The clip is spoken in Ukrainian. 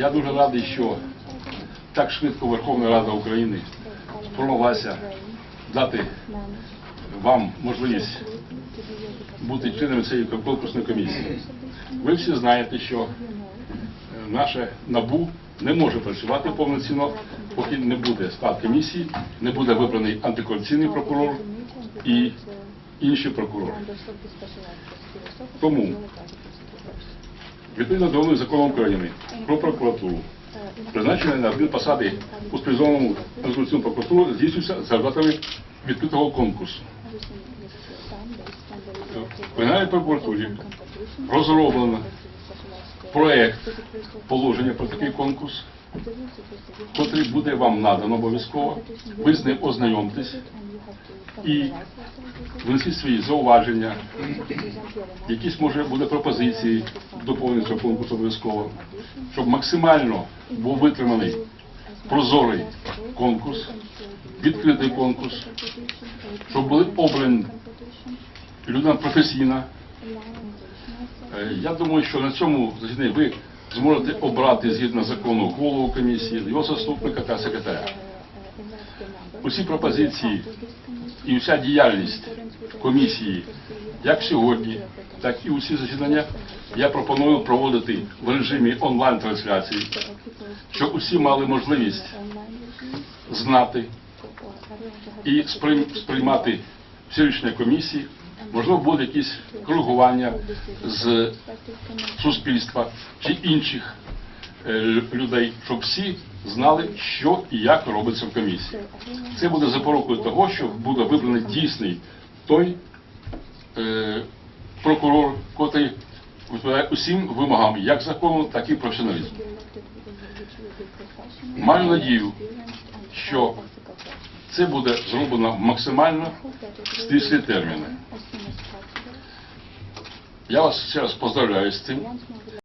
Я дуже радий, що так швидко Верховна Рада України спромоглася дати вам можливість бути членами цієї конкурсної комісії. Ви всі знаєте, що е, наше НАБУ не може працювати повноцінно, поки не буде склад комісії, не буде вибраний антикорупційний прокурор і інші прокурори. Тому відповідно до вимог закону України про прокуратуру, призначення на один посади у спеціальному антикорупційному прокуратуру здійснюється за результатами відкритого конкурсу. В Генеральній прокуратурі розроблено проект положення про такий конкурс, котрий буде вам надано обов'язково. Ви з ним ознайомтесь і внесіть свої зауваження, якісь може буде пропозиції доповнення цього конкурсу обов'язково, щоб максимально був витриманий прозорий конкурс, відкритий конкурс, щоб були обрані людина професійна. Е, Я думаю, що на цьому ви зможете обрати згідно закону голову комісії, його заступника та секретаря. Усі пропозиції і вся діяльність комісії, як сьогодні, так і усі засідання, я пропоную проводити в режимі онлайн-трансляції, щоб усі мали можливість знати і сприйм- сприймати всі рішення комісії. Можливо, буде якісь коригування з суспільства чи інших е, людей, щоб всі знали, що і як робиться в комісії. Це буде запорукою того, що буде вибраний дійсний той е, прокурор, котрий відповідає усім вимогам як закону, так і професіоналізму. Маю надію, що це буде зроблено максимально стислі терміни. Я вас ще раз поздравляю з цим.